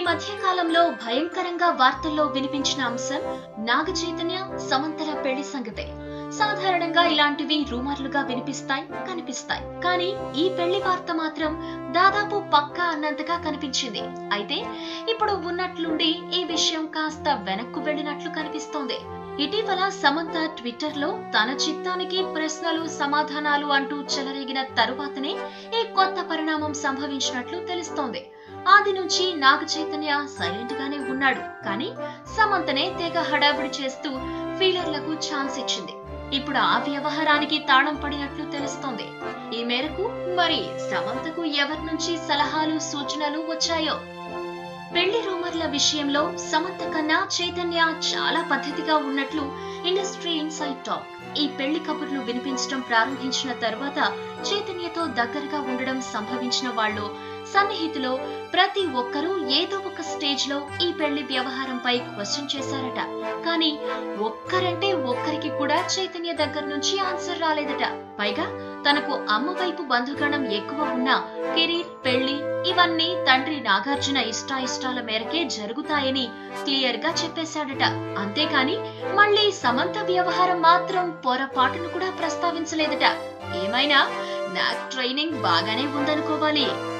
మధ్య కాలంలో భయంకరంగా వార్తల్లో వినిపించిన అంశం నాగ చైతన్య సమంతల పెళ్ళి సంగతే. సాధారణంగా ఇలాంటివి రూమర్లుగా వినిపిస్తాయి కనిపిస్తాయి. కానీ ఈ పెళ్ళి వార్త మాత్రం దాదాపు పక్కా అన్నంతగా కనిపించింది. అయితే ఇప్పుడు ఉన్నట్లుండి ఈ విషయం కాస్త వెనక్కు వెళ్ళినట్లు కనిపిస్తోంది. ఇటీవల సమంత ట్విట్టర్లో తన చిత్తానికి ప్రశ్నలు సమాధానాలు అంటూ చెలరేగిన తరువాతనే ఈ కొత్త పరిణామం సంభవించినట్లు తెలుస్తోంది. ఆది నుంచి నాగ చైతన్య సైలెంట్ గానే ఉన్నాడు. కానీ సమంతనే తెగ హడావిడి చేస్తూ ఫీలర్లకు ఛాన్స్ ఇచ్చింది. ఇప్పుడు ఆ వ్యవహారానికి తాళం పడినట్లు తెలుస్తోంది. ఈ మేరకు మరి సమంతకు ఎవరి నుంచి సలహాలు సూచనలు వచ్చాయో? పెళ్ళి రూమర్ల విషయంలో సమంత కన్నా చైతన్య చాలా పద్ధతిగా ఉన్నట్లు ఇండస్ట్రీ ఇన్సైడ్ టాక్ ఈ పెళ్ళి కబుర్లు వినిపించడం ప్రారంభించిన తర్వాత చైతన్యతో దగ్గరగా ఉండడం సంభవించిన వాళ్ళు సన్నిహితులో ప్రతి ఒక్కరూ ఏదో ఒక స్టేజ్లో ఈ పెళ్ళి వ్యవహారంపై క్వశ్చన్ చేశారట. కానీ ఒక్కరంటే ఒక్కరికి కూడా చైతన్య దగ్గర నుంచి ఆన్సర్ రాలేదట. పైగా తనకు అమ్మ వైపు బంధుగణం ఎక్కువ ఉన్నా కెరీర్ పెళ్ళి ఇవన్నీ తండ్రి నాగార్జున ఇష్టాయిష్టాల మేరకే జరుగుతాయని క్లియర్గా చెప్పేశాడట. అంతేకాని మళ్ళీ సమంత వ్యవహారం మాత్రం పొరపాటును కూడా ప్రస్తావించలేదట. ఏమైనా నాకు ట్రైనింగ్ బాగానే ఉందనుకోవాలి.